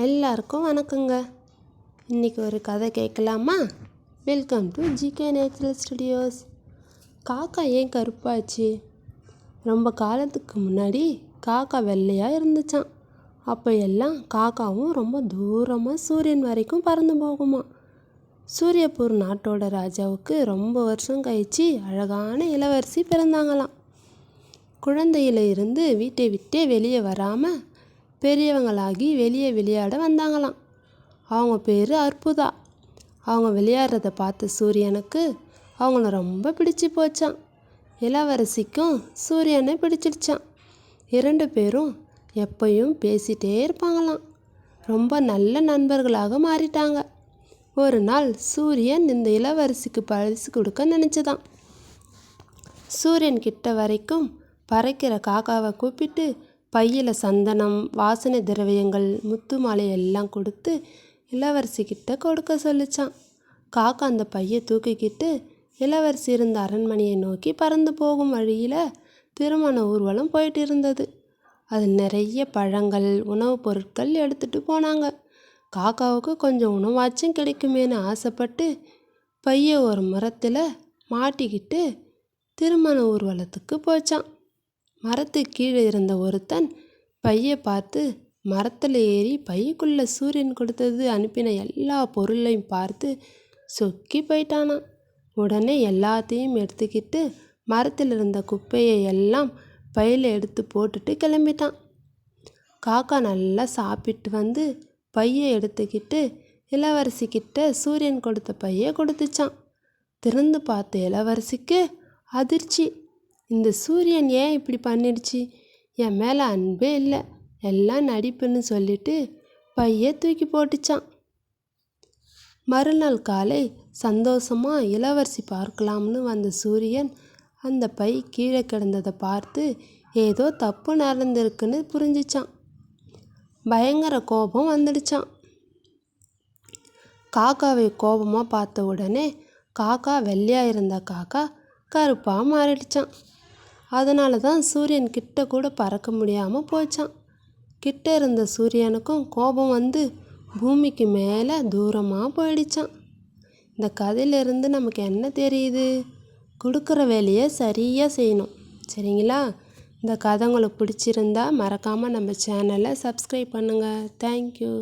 எல்லாருக்கும் வணக்கங்க. இன்றைக்கி ஒரு கதை கேட்கலாமா? Welcome to GK natural studios காக்கா ஏன் கருப்பாச்சு? ரொம்ப காலத்துக்கு முன்னாடி காக்கா வெள்ளையாக இருந்துச்சான் அப்போ எல்லாம் காக்காவும் ரொம்ப தூரமாக சூரியன் வரைக்கும் பறந்து போகுமா சூரியப்பூர் நாட்டோட ராஜாவுக்கு ரொம்ப வருஷம் கழிச்சு அழகான இளவரசி பிறந்தாங்களாம். குழந்தையில இருந்து வீட்டை விட்டே வெளியே வராமல் பெரியவங்களாகி வெளியே விளையாட வந்தாங்களாம். அவங்க பேர் அற்புதா. அவங்க விளையாடுறத பார்த்த சூரியனுக்கு அவங்கள ரொம்ப பிடிச்சி போச்சான் இளவரசிக்கும் சூரியனை பிடிச்சிடுச்சான் இரண்டு பேரும் எப்பையும் பேசிகிட்டே இருப்பாங்களாம். ரொம்ப நல்ல நண்பர்களாக மாறிட்டாங்க. ஒரு நாள் சூரியன் இந்த இளவரசிக்கு பரிசு கொடுக்க நினச்சதான். சூரியன் கிட்ட வரைக்கும் பறக்கிற காக்காவை கூப்பிட்டு பையில் சந்தனம் வாசனை திரவியங்கள் முத்து மாலை எல்லாம் கொடுத்து இளவரசிக்கிட்ட கொடுக்க சொல்லிச்சான். காக்கா அந்த பையை தூக்கிக்கிட்டு இளவரசி இருந்த அரண்மனையை நோக்கி பறந்து போகும் வழியில் திருமண ஊர்வலம் போயிட்டு இருந்தது. அதில் நிறைய பழங்கள் உணவுப் பொருட்கள் எடுத்துகிட்டு போனாங்க. காக்காவுக்கு கொஞ்சம் உணவாச்சும் கிடைக்குமேனு ஆசைப்பட்டு பையை ஒரு மரத்தில் மாட்டிக்கிட்டு திருமண ஊர்வலத்துக்கு போச்சான். மரத்துக்கு கீழே இருந்த ஒருத்தன் பையை பார்த்து மரத்தில் ஏறி பைக்குள்ளே சூரியன் கொடுத்தது அனுப்பின எல்லா பொருளையும் பார்த்து சொக்கி போயிட்டானான் உடனே எல்லாத்தையும் எடுத்துக்கிட்டு மரத்தில் இருந்த குப்பையை எல்லாம் பையில் எடுத்து போட்டுட்டு கிளம்பிட்டான். காக்கா நல்லா சாப்பிட்டு வந்து பையை எடுத்துக்கிட்டு இளவரசிக்கிட்ட சூரியன் கொடுத்த பையை கொடுத்துச்சான் திறந்து பார்த்த இளவரசிக்கு அதிர்ச்சி. இந்த சூரியன் ஏன் இப்படி பண்ணிடுச்சு? என் மேலே அன்பே இல்லை. எல்லாம் நடிப்புன்னு சொல்லிட்டு பையை தூக்கி போட்டுச்சான். மறுநாள் காலை சந்தோஷமாக இளவரசி பார்க்கலாம்னு வந்த சூரியன் அந்த பை கீழே கிடந்ததை பார்த்து ஏதோ தப்பு நடந்திருக்குன்னு புரிஞ்சிச்சான். பயங்கர கோபம் வந்துடுச்சான். காக்காவை கோபமாக பார்த்த உடனே காக்கா வெள்ளையாக இருந்த காக்கா கருப்பாக மாறிடுச்சான். அதனால தான் சூரியன் கிட்ட கூட பறக்க முடியாமல் போச்சான் கிட்ட இருந்த சூரியனுக்கும் கோபம் வந்து பூமிக்கு மேலே தூரமாக போயிடுச்சான் இந்த கதையிலேருந்து நமக்கு என்ன தெரியுது? கொடுக்குற வேலையை சரியாக செய்யணும். சரிங்களா? இந்த கதை உங்களுக்கு பிடிச்சிருந்தா மறக்காமல் நம்ம சேனலை சப்ஸ்கிரைப் பண்ணுங்கள் தேங்க்யூ